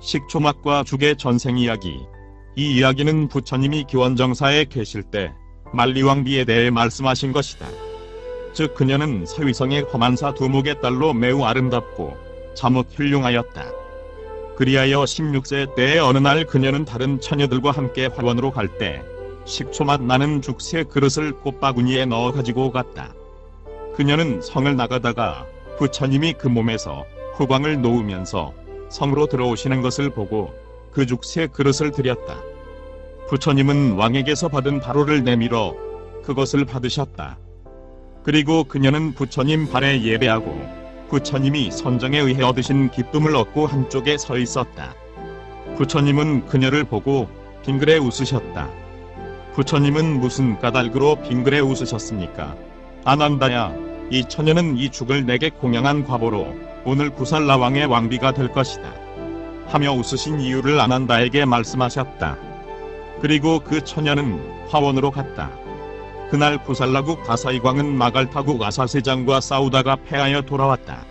식초맛과 죽의 전생 이야기. 이 이야기는 부처님이 기원정사에 계실 때 만리왕비에 대해 말씀하신 것이다. 즉 그녀는 서위성의 허만사 두목의 딸로 매우 아름답고 참혹 훌륭하였다. 그리하여 16세 때의 어느 날 그녀는 다른 처녀들과 함께 화원으로 갈 때 식초맛 나는 죽새 그릇을 꽃바구니에 넣어 가지고 갔다. 그녀는 성을 나가다가 부처님이 그 몸에서 후광을 놓으면서 성으로 들어오시는 것을 보고 그 죽새 그릇을 드렸다. 부처님은 왕에게서 받은 바로를 내밀어 그것을 받으셨다. 그리고 그녀는 부처님 발에 예배하고 부처님이 선정에 의해 얻으신 기쁨을 얻고 한쪽에 서 있었다. 부처님은 그녀를 보고 빙그레 웃으셨다. 부처님은 무슨 까닭으로 빙그레 웃으셨습니까? 아난다야, 이 처녀는 이 죽을 내게 공양한 과보로 오늘 구살라 왕의 왕비가 될 것이다. 하며 웃으신 이유를 아난다에게 말씀하셨다. 그리고 그 처녀는 화원으로 갔다. 그날 구살라국 다사이광은 마갈 타고 아사세장과 싸우다가 패하여 돌아왔다.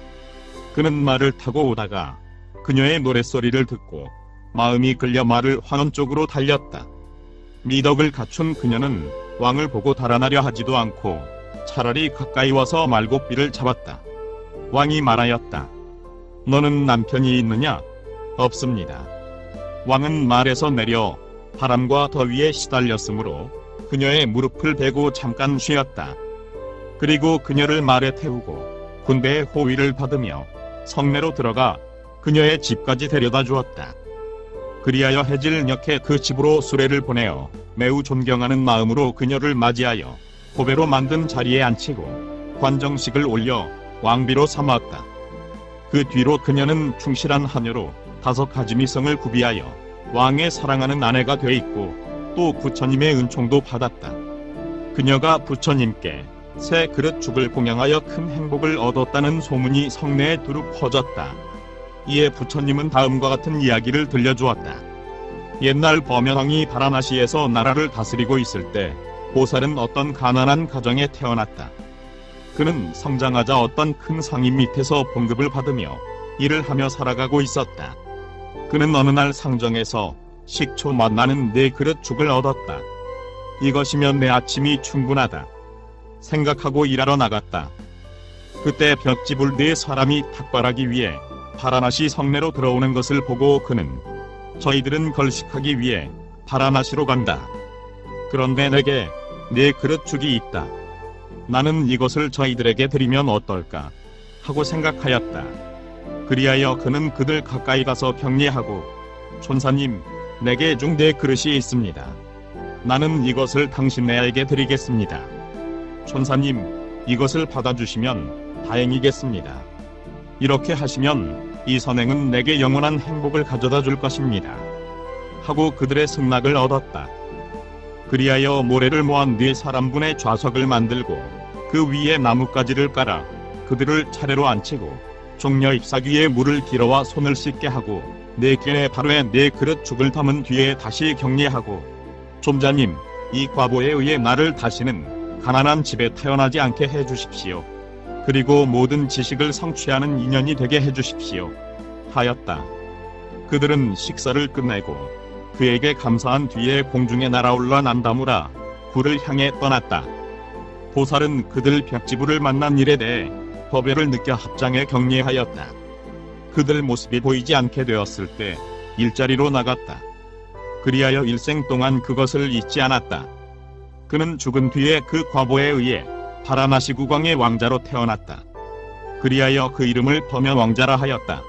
그는 말을 타고 오다가 그녀의 노랫소리를 듣고 마음이 끌려 말을 환원 쪽으로 달렸다. 미덕을 갖춘 그녀는 왕을 보고 달아나려 하지도 않고 차라리 가까이 와서 말고삐를 잡았다. 왕이 말하였다. 너는 남편이 있느냐? 없습니다. 왕은 말에서 내려 바람과 더위에 시달렸으므로 그녀의 무릎을 베고 잠깐 쉬었다. 그리고 그녀를 말에 태우고 군대의 호위를 받으며 성내로 들어가 그녀의 집까지 데려다 주었다. 그리하여 해질녘에 그 집으로 수레를 보내어 매우 존경하는 마음으로 그녀를 맞이하여 고배로 만든 자리에 앉히고 관정식을 올려 왕비로 삼았다. 그 뒤로 그녀는 충실한 하녀로 다섯 가지 미성을 구비하여 왕의 사랑하는 아내가 돼 있고 또 부처님의 은총도 받았다. 그녀가 부처님께 새 그릇 죽을 공양하여 큰 행복을 얻었다는 소문이 성내에 두루 퍼졌다. 이에 부처님은 다음과 같은 이야기를 들려주었다. 옛날 범연왕이 바라나시에서 나라를 다스리고 있을 때 보살은 어떤 가난한 가정에 태어났다. 그는 성장하자 어떤 큰 상인 밑에서 봉급을 받으며 일을 하며 살아가고 있었다. 그는 어느 날 상정에서 식초 맛나는 네 그릇 죽을 얻었다. 이것이면 내 아침이 충분하다. 생각하고 일하러 나갔다. 그때 벽지불 네 사람이 탁발하기 위해 파라나시 성내로 들어오는 것을 보고 그는 저희들은 걸식하기 위해 파라나시로 간다. 그런데 내게 네 그릇 죽이 있다. 나는 이것을 저희들에게 드리면 어떨까 하고 생각하였다. 그리하여 그는 그들 가까이 가서 격리하고 촌사님 내게 중대 그릇이 있습니다. 나는 이것을 당신네에게 드리겠습니다. 촌사님 이것을 받아주시면 다행이겠습니다. 이렇게 하시면 이 선행은 내게 영원한 행복을 가져다 줄 것입니다. 하고 그들의 승낙을 얻었다. 그리하여 모래를 모아 네 사람분의 좌석을 만들고 그 위에 나뭇가지를 깔아 그들을 차례로 앉히고 종려 잎사귀에 물을 길어와 손을 씻게 하고 네 꾀의 바로에 네 그릇 죽을 담은 뒤에 다시 격리하고 좀자님 이 과보에 의해 나를 다시는 가난한 집에 태어나지 않게 해 주십시오. 그리고 모든 지식을 성취하는 인연이 되게 해 주십시오. 하였다. 그들은 식사를 끝내고 그에게 감사한 뒤에 공중에 날아올라 난다무라 굴을 향해 떠났다. 보살은 그들 벽지부를 만난 일에 대해 법회를 느껴 합장에 격리하였다. 그들 모습이 보이지 않게 되었을 때 일자리로 나갔다. 그리하여 일생 동안 그것을 잊지 않았다. 그는 죽은 뒤에 그 과보에 의해 파라나시 국왕의 왕자로 태어났다. 그리하여 그 이름을 범연 왕자라 하였다.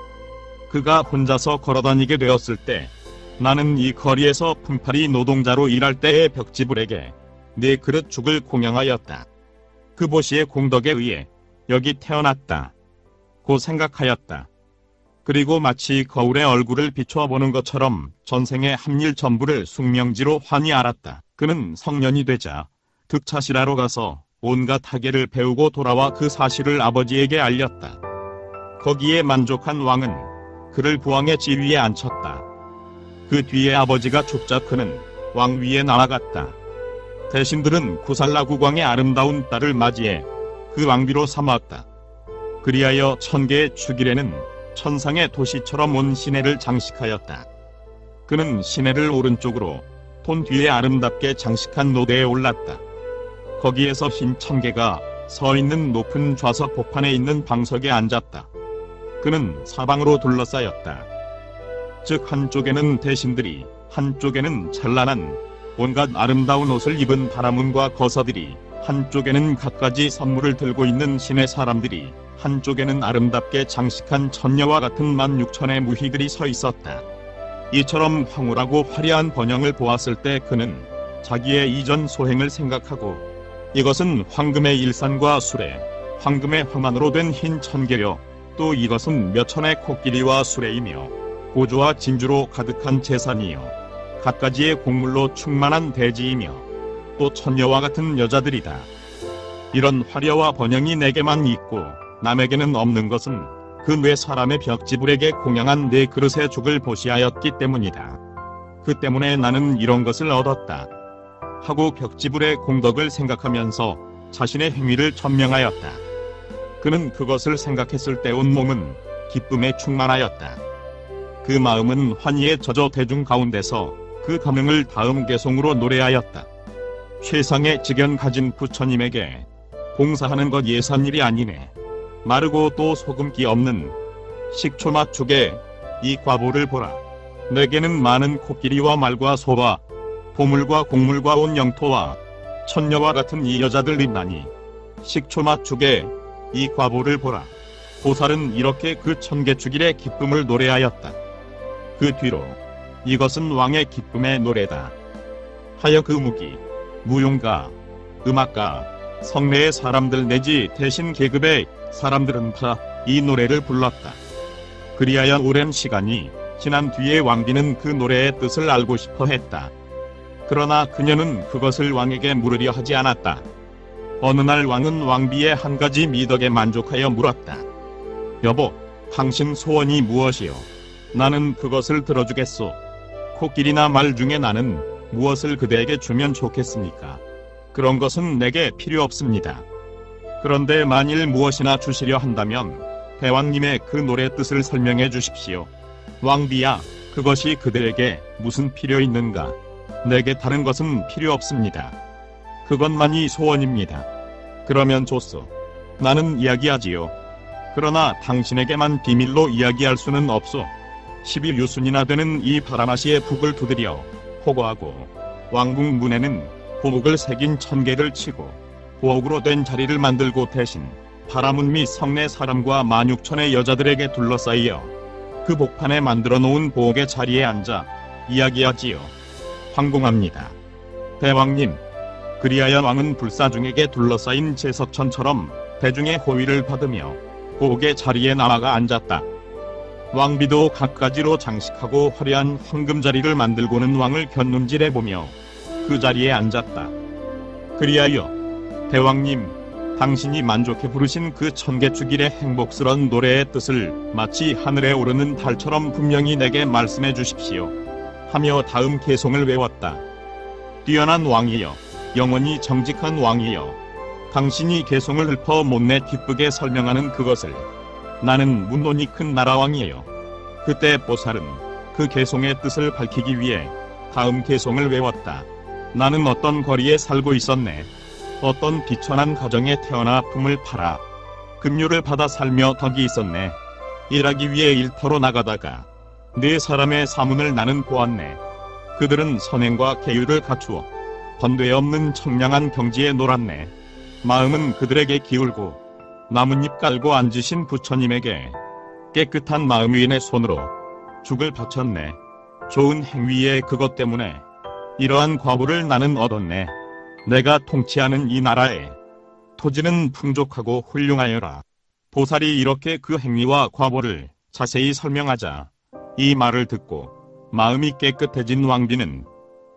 그가 혼자서 걸어다니게 되었을 때 나는 이 거리에서 품팔이 노동자로 일할 때의 벽지불에게 네 그릇 죽을 공양하였다. 그 보시의 공덕에 의해 여기 태어났다. 고 생각하였다. 그리고 마치 거울에 얼굴을 비춰 보는 것처럼 전생의 합일 전부를 숙명지로 환히 알았다. 그는 성년이 되자 득차시라로 가서 온갖 학예를 배우고 돌아와 그 사실을 아버지에게 알렸다. 거기에 만족한 왕은 그를 부왕의 지위에 앉혔다. 그 뒤에 아버지가 죽자 그는 왕 위에 날아갔다. 대신들은 구살라 국왕의 아름다운 딸을 맞이해 그 왕비로 삼았다. 그리하여 천 개의 축일에는 천상의 도시처럼 온 시내를 장식하였다. 그는 시내를 오른쪽으로 돈 뒤에 아름답게 장식한 노대에 올랐다. 거기에서 흰 청개가 서 있는 높은 좌석 복판에 있는 방석에 앉았다. 그는 사방으로 둘러싸였다. 즉 한쪽에는 대신들이 한쪽에는 찬란한 온갖 아름다운 옷을 입은 바라문과 거사들이 한쪽에는 갖가지 선물을 들고 있는 신의 사람들이 한쪽에는 아름답게 장식한 천녀와 같은 만 육천의 무희들이 서 있었다. 이처럼 황홀하고 화려한 번영을 보았을 때 그는 자기의 이전 소행을 생각하고 이것은 황금의 일산과 수레, 황금의 황만으로 된 흰 천개요. 또 이것은 몇 천의 코끼리와 수레이며 고조와 진주로 가득한 재산이요. 갖가지의 곡물로 충만한 대지이며 또 천녀와 같은 여자들이다. 이런 화려와 번영이 내게만 있고 남에게는 없는 것은 그뇌 사람의 벽지불에게 공양한 내 그릇의 죽을 보시하였기 때문이다. 그 때문에 나는 이런 것을 얻었다. 하고 벽지불의 공덕을 생각하면서 자신의 행위를 천명하였다. 그는 그것을 생각했을 때 온몸은 기쁨에 충만하였다. 그 마음은 환희에 젖어 대중 가운데서 그 감흥을 다음 개송으로 노래하였다. 최상의 직연 가진 부처님에게 봉사하는 것 예산일이 아니네. 마르고 또 소금기 없는 식초 맛 죽에 이 과보를 보라. 내게는 많은 코끼리와 말과 소와 보물과 곡물과 온 영토와 천녀와 같은 이 여자들 있나니 식초 맛 죽에 이 과보를 보라. 보살은 이렇게 그 천개축일의 기쁨을 노래하였다. 그 뒤로 이것은 왕의 기쁨의 노래다. 하여 그 무기, 무용가, 음악가, 성내의 사람들 내지 대신 계급의 사람들은 다 이 노래를 불렀다. 그리하여 오랜 시간이 지난 뒤에 왕비는 그 노래의 뜻을 알고 싶어 했다. 그러나 그녀는 그것을 왕에게 물으려 하지 않았다. 어느 날 왕은 왕비의 한 가지 미덕에 만족하여 물었다. 여보, 당신 소원이 무엇이요? 나는 그것을 들어주겠소. 코끼리나 말 중에 나는 무엇을 그대에게 주면 좋겠습니까? 그런 것은 내게 필요 없습니다. 그런데 만일 무엇이나 주시려 한다면 대왕님의 그 노래 뜻을 설명해 주십시오. 왕비야, 그것이 그대에게 무슨 필요 있는가? 내게 다른 것은 필요 없습니다. 그것만이 소원입니다. 그러면 좋소. 나는 이야기하지요. 그러나 당신에게만 비밀로 이야기할 수는 없소. 11유순이나 되는 이 바라마시의 북을 두드려 포고하고 왕궁 문에는 호목을 새긴 천개를 치고 보옥으로 된 자리를 만들고 대신 바라문 및 성내 사람과 만육천의 여자들에게 둘러싸이어 그 복판에 만들어 놓은 보옥의 자리에 앉아 이야기하지요. 황공합니다. 대왕님, 그리하여 왕은 불사중에게 둘러싸인 제석천처럼 대중의 호위를 받으며 보옥의 자리에 나아가 앉았다. 왕비도 갖가지로 장식하고 화려한 황금 자리를 만들고는 왕을 견눈질해 보며 그 자리에 앉았다. 그리하여 대왕님, 당신이 만족해 부르신 그 천개축일의 행복스런 노래의 뜻을 마치 하늘에 오르는 달처럼 분명히 내게 말씀해 주십시오. 하며 다음 개송을 외웠다. 뛰어난 왕이여, 영원히 정직한 왕이여, 당신이 개송을 읊어 못내 기쁘게 설명하는 그것을 나는 문돈이 큰 나라왕이에요. 그때 보살은 그 개송의 뜻을 밝히기 위해 다음 개송을 외웠다. 나는 어떤 거리에 살고 있었네. 어떤 비천한 가정에 태어나 품을 팔아 급료를 받아 살며 덕이 있었네. 일하기 위해 일터로 나가다가 네 사람의 사문을 나는 보았네. 그들은 선행과 계율을 갖추어 번뇌 없는 청량한 경지에 놀았네. 마음은 그들에게 기울고 나뭇잎 깔고 앉으신 부처님에게 깨끗한 마음 위인의 손으로 죽을 바쳤네. 좋은 행위에 그것 때문에 이러한 과보를 나는 얻었네. 내가 통치하는 이 나라에 토지는 풍족하고 훌륭하여라. 보살이 이렇게 그 행위와 과보를 자세히 설명하자 이 말을 듣고 마음이 깨끗해진 왕비는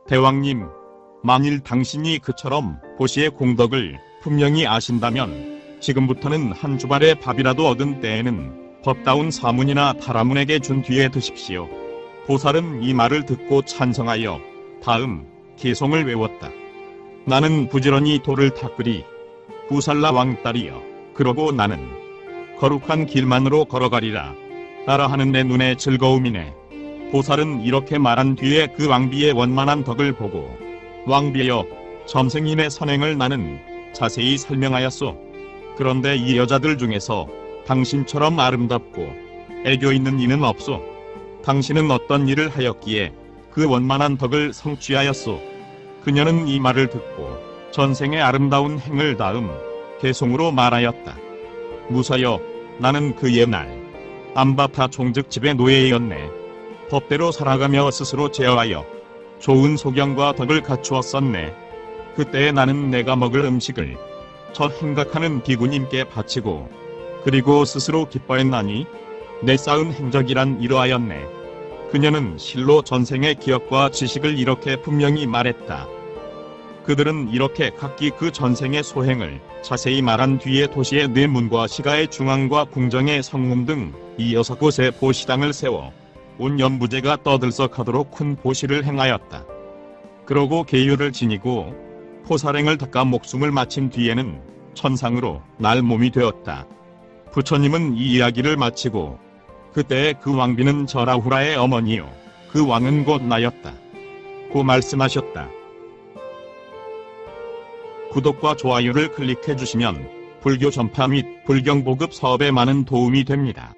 대왕님, 만일 당신이 그처럼 보시의 공덕을 분명히 아신다면 지금부터는 한 주발의 밥이라도 얻은 때에는 법다운 사문이나 파라문에게 준 뒤에 드십시오. 보살은 이 말을 듣고 찬성하여 다음 개송을 외웠다. 나는 부지런히 돌을 닦으리 부살라 왕딸이여. 그러고 나는 거룩한 길만으로 걸어가리라. 따라하는 내 눈에 즐거움이네. 보살은 이렇게 말한 뒤에 그 왕비의 원만한 덕을 보고 왕비여 점생인의 선행을 나는 자세히 설명하였소. 그런데 이 여자들 중에서 당신처럼 아름답고 애교 있는 이는 없소. 당신은 어떤 일을 하였기에 그 원만한 덕을 성취하였소. 그녀는 이 말을 듣고 전생의 아름다운 행을 다음 개송으로 말하였다. 무사여, 나는 그 옛날 암바타 종즉 집의 노예였네. 법대로 살아가며 스스로 제어하여 좋은 소경과 덕을 갖추었었네. 그때 나는 내가 먹을 음식을 저 행각하는 비구님께 바치고 그리고 스스로 기뻐했나니 내 쌓은 행적이란 이러하였네. 그녀는 실로 전생의 기억과 지식을 이렇게 분명히 말했다. 그들은 이렇게 각기 그 전생의 소행을 자세히 말한 뒤에 도시의 네 문과 시가의 중앙과 궁정의 성문 등 이 여섯 곳에 보시당을 세워 온 연부제가 떠들썩하도록 큰 보시를 행하였다. 그러고 계율을 지니고 포사랭을 닦아 목숨을 마친 뒤에는 천상으로 날 몸이 되었다. 부처님은 이 이야기를 마치고 그때 그 왕비는 저라후라의 어머니요 그 왕은 곧 나였다. 고 말씀하셨다. 구독과 좋아요를 클릭해 주시면 불교 전파 및 불경 보급 사업에 많은 도움이 됩니다.